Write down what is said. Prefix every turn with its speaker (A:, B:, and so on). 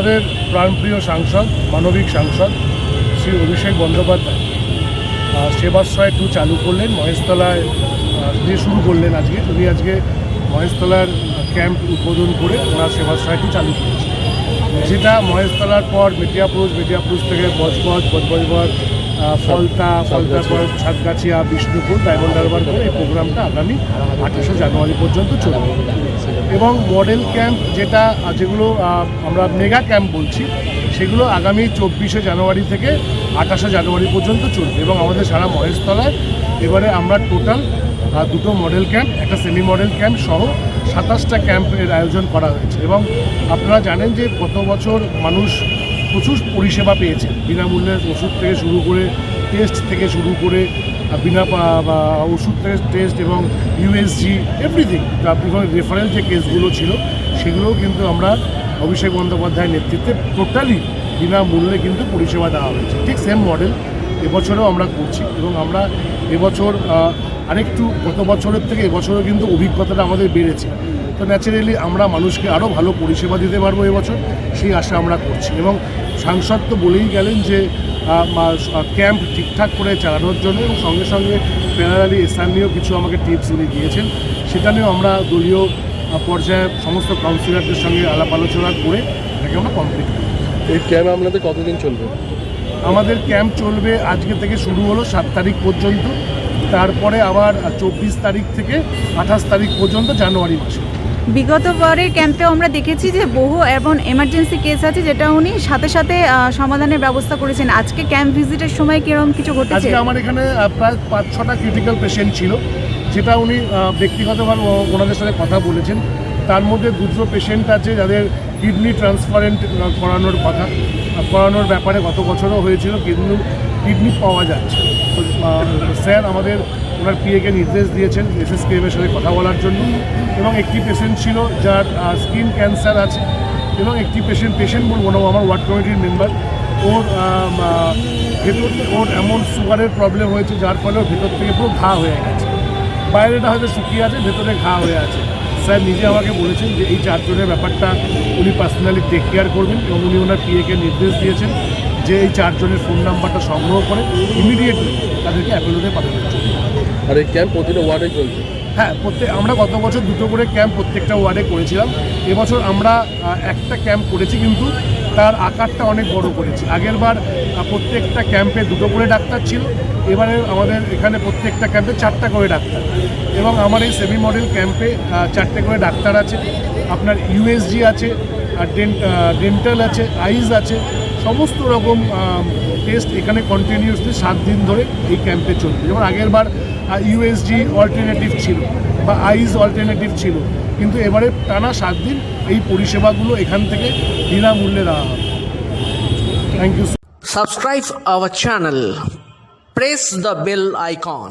A: আমাদের প্রাণপ্রিয় সাংসদ মানবিক সাংসদ শ্রী অভিষেক বন্দ্যোপাধ্যায়। সেবাশ্রয় টু চালু করলেন মহেশতলায় দিয়ে শুরু করলেন আজকে উনি আজকে মহেশতলার ক্যাম্প উদ্বোধন করে ওনার সেবাশ্রয় টু চালু করেছে যেটা মহেশতলার পর মেটিয়াপুর মেটিয়াপুর থেকে বজবজ বজবজবজ আহ, ফলতা ফলতার পর সাতগাছিয়া বিষ্ণুপুর ডায়মন্ড হারবার করে এই প্রোগ্রামটা আগামী আঠাশে জানুয়ারি পর্যন্ত চলবে। এবং মডেল ক্যাম্প যেটা যেগুলো আমরা মেগা ক্যাম্প বলছি, সেগুলো আগামী চব্বিশে জানুয়ারি থেকে আঠাশে জানুয়ারি পর্যন্ত চলবে এবং আমাদের সারা মহেশতলায় এবারে আমরা টোটাল দুটো মডেল ক্যাম্প, একটা সেমি মডেল ক্যাম্প সহ সাতাশটা ক্যাম্পের আয়োজন করা হয়েছে। এবং আপনারা জানেন যে গত বছর মানুষ প্রচুর পরিষেবা পেয়েছে বিনামূল্যে ওষুধ থেকে শুরু করে টেস্ট থেকে শুরু করে বিনা ওষুধ টেস্ট এবং ইউএসজি এভরিথিং এবং রেফারেল যে কেসগুলো ছিল, সেগুলোও কিন্তু আমরা অভিষেক বন্দ্যোপাধ্যায়ের নেতৃত্বে টোটালি বিনামূল্যে কিন্তু পরিষেবা দেওয়া হয়েছে। ঠিক সেম মডেল এবছরেও আমরা করছি এবং আমরা এবছর আরেকটু গত বছরের থেকে এবছরও কিন্তু অভিজ্ঞতাটা আমাদের বেড়েছে। তো ন্যাচারালি আমরা মানুষকে আরও ভালো পরিষেবা দিতে পারব এবছর, সেই আশা আমরা করছি এবং সাংসদ তো বলেই গেলেন যে ক্যাম্প ঠিকঠাক করে চালানোর জন্য এবং সঙ্গে সঙ্গে প্যারালি নিয়েও কিছু আমাকে টিপস উনি দিয়েছেন। সেটা নিয়েও আমরা দলীয় পর্যায়ে সমস্ত কাউন্সিলরদের সঙ্গে আলাপ আলোচনা করে এটাকে আমরা কমপ্লিট করি।
B: এই ক্যাম্প আপনাদের কতদিন চলবে?
A: আমাদের ক্যাম্প চলবে আজকে থেকে শুরু হলো সাত তারিখ পর্যন্ত। তারপরে আবার চব্বিশ তারিখ থেকে আঠাশ তারিখ পর্যন্ত জানুয়ারি মাসে।
C: বিগত বারের ক্যাম্পে আমরা দেখেছি যে বহু এবং এমার্জেন্সি কেস আছে যেটা উনি সাথে সাথে সমাধানের ব্যবস্থা করেছেন। আজকে ক্যাম্প ভিজিটের সময় কীরকম কিছু ঘটেছে?
A: আজকে আমার এখানে প্রায় পাঁচ, ছটা ক্রিটিক্যাল পেশেন্ট ছিল। যেটা উনি ব্যক্তিগতভাবে ওনাদের সাথে কথা বলেছেন। তার মধ্যে দুটো পেশেন্ট আছে যাদের কিডনি ট্রান্সপারেন্ট করানোর কথা। করানোর ব্যাপারে গত বছরও হয়েছিল কিডনি কিডনি পাওয়া যাচ্ছে। স্যার, আমাদের ওনার পিএকে নির্দেশ দিয়েছেন এসএসকেএমের সাথে কথা বলার জন্য। এবং একটি পেশেন্ট ছিল যার স্কিন ক্যান্সার আছে। এবং একটি পেশেন্ট পেশেন্ট বলব না আমার ওয়ার্ড কমিটির মেম্বার ওর ভেতর ওর এমন সুগারের প্রবলেম হয়েছে, যার ফলে ওর ভেতর থেকে পুরো ঘা হয়ে গেছে। বাইরেটা হয়তো শুকিয়ে আছে, ভেতরে ঘা হয়ে আছে। স্যার নিজে আমাকে বলেছেন যে এই চারজনের ব্যাপারটা উনি পার্সোনালি টেক কেয়ার করবেন এবং উনি ওনার পিএকে নির্দেশ দিয়েছেন যে এই চারজনের ফোন নাম্বারটা সংগ্রহ করে ইমিডিয়েটলি তাদেরকে অ্যাপেলোতে জন্য।
B: আর এই ক্যাম্প প্রতিটা ওয়ার্ডে চলছে?
A: হ্যাঁ প্রত্যেক আমরা গত বছর দুটো করে ক্যাম্প প্রত্যেকটা ওয়ার্ডে করেছিলাম। এবছর আমরা একটা ক্যাম্প করেছি কিন্তু তার আকারটা অনেক বড় করেছি। আগের বার প্রত্যেকটা ক্যাম্পে দুটো করে ডাক্তার ছিল। এবারে আমাদের এখানে প্রত্যেকটা ক্যাম্পে চারটা করে ডাক্তার। এবং আমার এই সেমি মডেল ক্যাম্পে চারটে করে ডাক্তার আছে। আপনার ইউএসজি আছে, আর ডেন্টাল আছে আইজ আছে সমস্ত রকম টেস্ট এখানে কন্টিনিউসলি সাত দিন ধরে এই ক্যাম্পে চলবে। যেমন আগের বার ইউএসজি অল্টারনেটিভ ছিল বা আইজ অল্টারনেটিভ ছিল, কিন্তু এবারে টানা সাত দিন এই পরিষেবাগুলো এখান থেকে বিনামূল্যে দেওয়া হবে। Thank you
D: subscribe our channel press the bell icon.